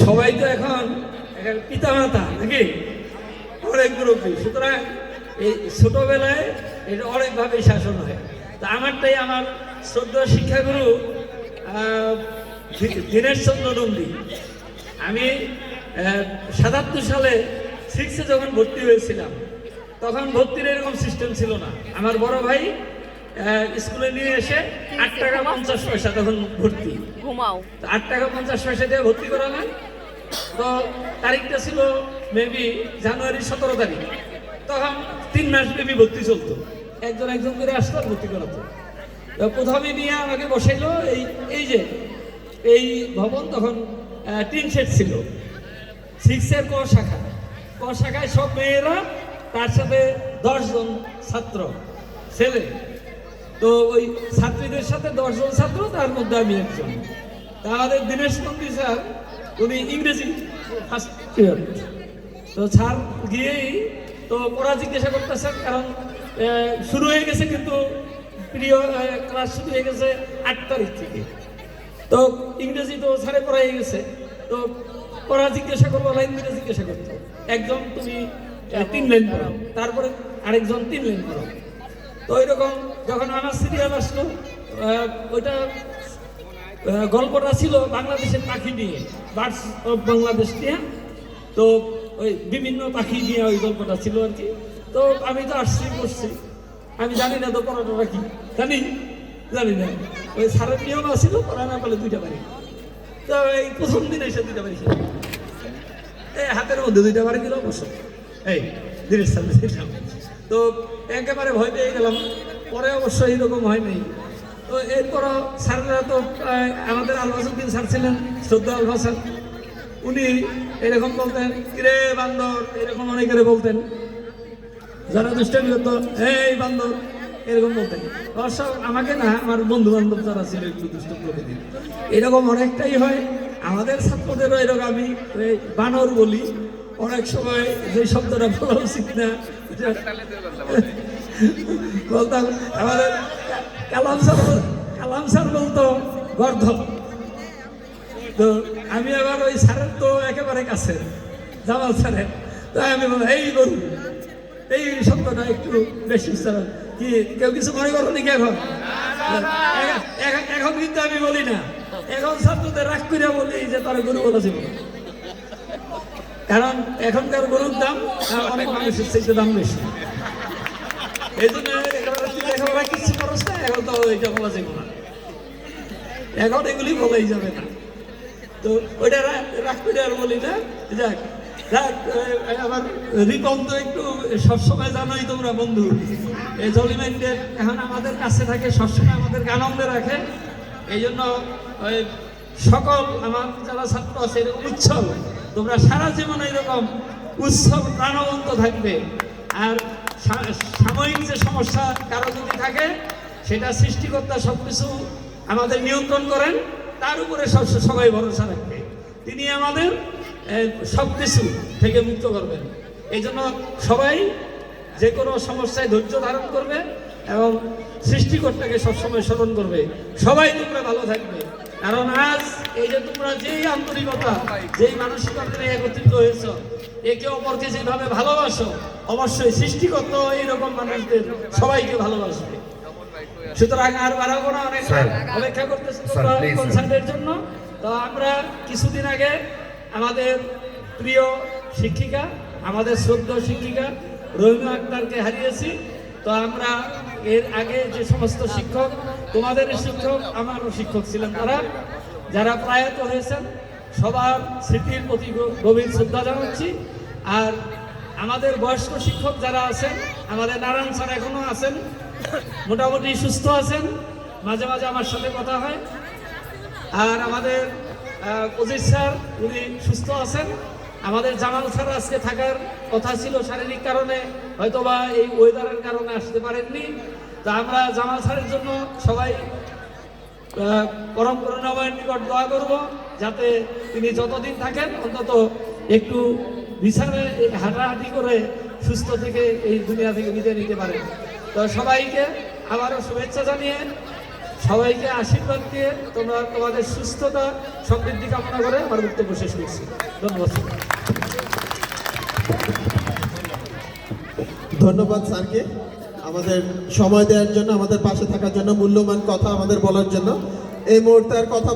সবাই তো এখন এখন পিতামাতা নাকি? অনেক মুরব্বী সুতরাং এই ছোটবেলায় এটা অনেকভাবে শাসন হয়। তা আমারটাই আমার শ্রদ্ধ শিক্ষাগুরু দীনেশ চন্দ্র নন্দী। আমি সাতাত্তর সালে সিক্সে যখন ভর্তি হয়েছিলাম তখন ভর্তির এরকম সিস্টেম ছিল না। আমার বড় ভাই স্কুলে নিয়ে এসে আট টাকা পঞ্চাশ পয়সা তখন ভর্তি। ঘুমাও। আট টাকা পঞ্চাশ পয়সা দিয়ে ভর্তি করালাম তো তারিখটা ছিল মেবি জানুয়ারি সতেরো তারিখ। তখন তিন মাস মেবি ভর্তি চলতো। একজন একজন করে আসতো ভর্তি করাতো। তো প্রথমে নিয়ে আমাকে বসাইলো এই এই যে এই ভবন তখন টিন সেট ছিল। সিক্সের ক শাখা ক শাখায় সব মেয়েরা, তার সাথে দশজন ছাত্র, ছেলে। তো ওই ছাত্রীদের সাথে দশজন ছাত্র, তার মধ্যে আমি একজন। আমাদের দীনেশ নন্দী স্যার, উনি ইংরেজি ফার্স্ট তো স্যার গিয়েই, তো পড়া জিজ্ঞাসা করতেছেন কারণ শুরু হয়ে গেছে কিন্তু, প্রিয় ক্লাস শুরু হয়ে গেছে আট তারিখ থেকে। তো ইংরেজি তো স্যারে পড়াই গেছে, তো পড়া জিজ্ঞাসা করব, লাইন দিলে জিজ্ঞাসা করতো একজন তুমি তিন লাইন পড়াও, তারপরে আরেকজন তিন লাইন পড়াও। তো ওইরকম যখন আমার সিরিয়াল আসলো ওইটা গল্পটা ছিল বাংলাদেশের পাখি নিয়ে বার্ডস অফ বাংলাদেশ নিয়ে। তো ওই বিভিন্ন পাখি নিয়ে ওই গল্পটা ছিল আর কি। তো আমি তো আসছি করছি আমি জানি না তো পড়াটা কি। জানি জানি না। ওই সারের নিয়ম আছিল পড়া না পারলে দুইটা বাড়ি। তো এই প্রথম দিন এসে দুইটা বাড়ি এই হাতের মধ্যে দুইটা বাড়ি দিল অবশ্য। এই, দিনের সামনে তো একেবারে ভয় পেয়ে গেলাম। পরে অবশ্য এইরকম হয়নি তো এরপর স্যাররা তো আমাদের আলহাসুদ্দিন স্যার ছিলেন, শ্রদ্ধা আল হাসান উনি এরকম বলতেন, কিরে বান্দর? এরকম অনেকেরে বলতেন। যারা দুষ্টামি করতো, এই বান্দর এরকম বলতেন আমাকে না, আমার বন্ধু বান্ধব যারা ছিল একটু দুষ্ট প্রকৃতির, এরকম অনেকটাই হয়। আমাদের ছাত্রদেরও এরকম আমি বানর বলি। অনেক সময় যে শব্দটা বলা উচিত না। বলতাম, আমাদের কালাম স্যার কালাম স্যার বলতো গর্ধ তো আমি আবার ওই স্যারের তো একেবারে কাছে জামাল স্যারের। তো আমি এই গরু। এই শব্দটা একটু বেশি উচ্চারণ। কি, কেউ কিছু মনে করো নাকি এখন? এখন- কিন্তু আমি বলি না। এখন ছাত্রদের রাগ করে বলি যে তার গরু বলা ছিল কারণ এখনকার গরুর দাম অনেক মানুষের চাইতে দাম বেশি। এই জন্য কিছু খরচ না এখন তো এটা বলা যাবে না। এখন এগুলি বলাই যাবে না। তো ওইটা রাগ করে আর বলি না। যাক আমার রিপন তো একটু সবসময় জানোই তোমরা বন্ধু। এই জলিমাইন্ডের এখন আমাদের কাছে থাকে, সবসময় আমাদেরকে আনন্দে রাখে। এই জন্য সকল আমার যারা ছাত্র আছে, এরকম উৎসব, তোমরা সারা জীবন এরকম উৎসব প্রাণবন্ত থাকবে। আর সাময়িক যে সমস্যা কারও যদি থাকে, সেটা সৃষ্টিকর্তা সব কিছু আমাদের নিয়ন্ত্রণ করেন, তার উপরে সব সবাই ভরসা রাখবে। তিনি আমাদের সব কিছু থেকে মুক্ত করবেন। এই জন্য সবাই যে কোনো সমস্যায় ধৈর্য ধারণ করবে এবং সৃষ্টিকর্তাকে সবসময় স্মরণ করবে। সবাই তোমরা ভালো থাকবে। কারণ আজ এই যে তোমরা যেই আন্তরিকতা যেই মানসিকতা নিয়ে একত্রিত হয়েছ একে অপরকে যেভাবে ভালোবাসো অবশ্যই সৃষ্টিকর্তা এইরকম মানুষদের সবাইকে ভালোবাসবে। সুতরাং আর বাড়াবো না অনেক। অপেক্ষা করতেছি কনসার্টের জন্য। তো আমরা কিছুদিন আগে আমাদের প্রিয় শিক্ষিকা, আমাদের শ্রদ্ধ শিক্ষিকা রহিমা আক্তারকে হারিয়েছি। তো আমরা এর আগে যে সমস্ত শিক্ষক, তোমাদের শিক্ষক, আমারও শিক্ষক ছিলেন তারা, যারা প্রয়াত হয়েছেন সবার স্মৃতির প্রতি গভীর শ্রদ্ধা জানাচ্ছি। আর আমাদের বয়স্ক শিক্ষক যারা আছেন, আমাদের নারায়ণ স্যার এখনও আছেন, মোটামুটি সুস্থ আছেন, মাঝে মাঝে আমার সাথে কথা হয়। আর আমাদের অজিত স্যার, উনি সুস্থ আছেন। আমাদের জামাল স্যার আজকে থাকার কথা ছিল শারীরিক কারণে, হয়তোবা এই ওয়েদারের কারণে আসতে পারেননি। তা আমরা জামাল স্যারের জন্য সবাই পরম করুণাময়ের নিকট দোয়া করব, যাতে তিনি যতদিন থাকেন অন্তত একটু বিছানে হাঁটাহাঁটি করে সুস্থ থেকে এই দুনিয়া থেকে বিদায় নিতে পারেন। তো সবাইকে আবারও শুভেচ্ছা জানিয়ে সবাইকে আশীর্বাদ দিয়ে তোমরা তোমাদের সুস্থতা, সমৃদ্ধি কামনা করে আমার বক্তব্য শেষ করছি। ধন্যবাদ ধন্যবাদ, স্যারকে। আমাদের সময় দেওয়ার জন্য, আমাদের পাশে থাকার জন্য, মূল্যবান কথা আমাদের বলার জন্য। এই মুহূর্তে আর কথা